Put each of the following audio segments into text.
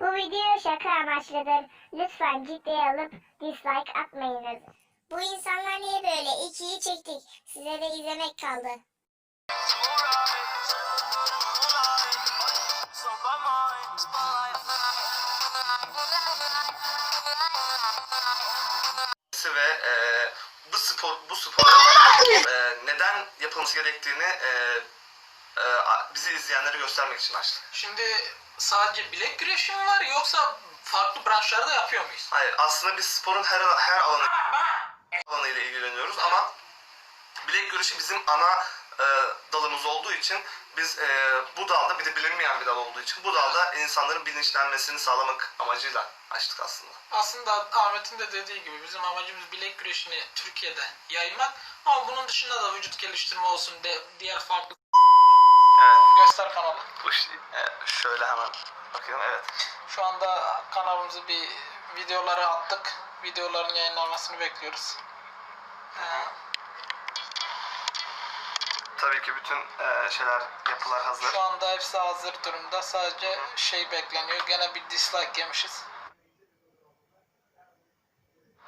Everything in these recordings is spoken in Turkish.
Bu video şaka amaçlıdır. Lütfen ciddiye alıp dislike atmayınız. Bu insanlar niye böyle? İkiyi çektik. Size de izlemek kaldı. ve e, bu spor bu sporun e, neden yapılması gerektiğini e, bizi izleyenlere göstermek için açtık. Şimdi sadece bilek güreşi mi var yoksa farklı branşlarda yapıyor muyuz? Hayır aslında biz sporun her her alanı alanıyla ilgileniyoruz ama bilek güreşi bizim ana e, dalımız olduğu için biz e, bu dalda bir de bilinmeyen bir dal olduğu için bu dalda insanların bilinçlenmesini sağlamak amacıyla açtık aslında. Aslında Ahmet'in de dediği gibi bizim amacımız bilek güreşini Türkiye'de yaymak ama bunun dışında da vücut geliştirme olsun de, diğer farklı Evet. göster kanalı. Bu şey- e, şöyle hemen bakıyorum evet. Şu anda kanalımızı bir videoları attık. Videoların yayınlanmasını bekliyoruz. Ee, Tabii ki bütün e, şeyler yapılar hazır. Şu anda hepsi hazır durumda. Sadece şey bekleniyor. Gene bir dislike yemişiz.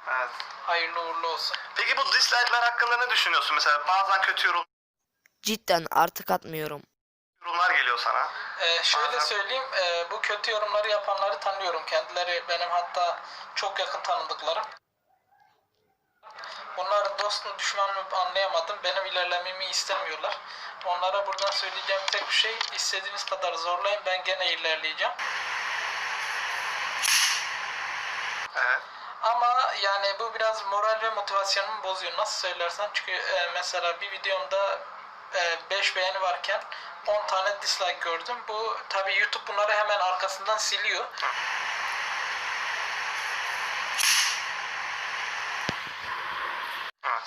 Evet. Hayırlı uğurlu olsun. Peki bu dislike'lar hakkında ne düşünüyorsun? Mesela bazen kötü yorum- Cidden artık atmıyorum. Geliyor sana. Ee, şöyle Bazen- söyleyeyim, e, bu kötü yorumları yapanları tanıyorum. Kendileri benim hatta çok yakın tanıdıklarım. Bunlar dost mu düşman mı anlayamadım. Benim ilerlememi istemiyorlar. Onlara buradan söyleyeceğim tek bir şey, istediğiniz kadar zorlayın ben gene ilerleyeceğim. Evet. Ama yani bu biraz moral ve motivasyonumu bozuyor. Nasıl söylersen çünkü e, mesela bir videomda 5 beğeni varken 10 tane dislike gördüm. Bu tabi YouTube bunları hemen arkasından siliyor.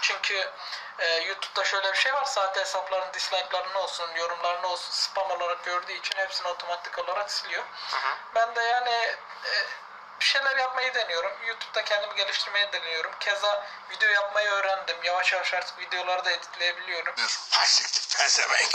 Çünkü e, YouTube'da şöyle bir şey var. Sahte hesapların dislike'larını olsun, yorumlarını olsun spam olarak gördüğü için hepsini otomatik olarak siliyor. Ben de yani e, bir şeyler yapmayı deniyorum. YouTube'da kendimi geliştirmeyi deniyorum. Keza video yapmayı öğrendim. Yavaş yavaş artık videoları da editleyebiliyorum. Hasiktir pezevenk.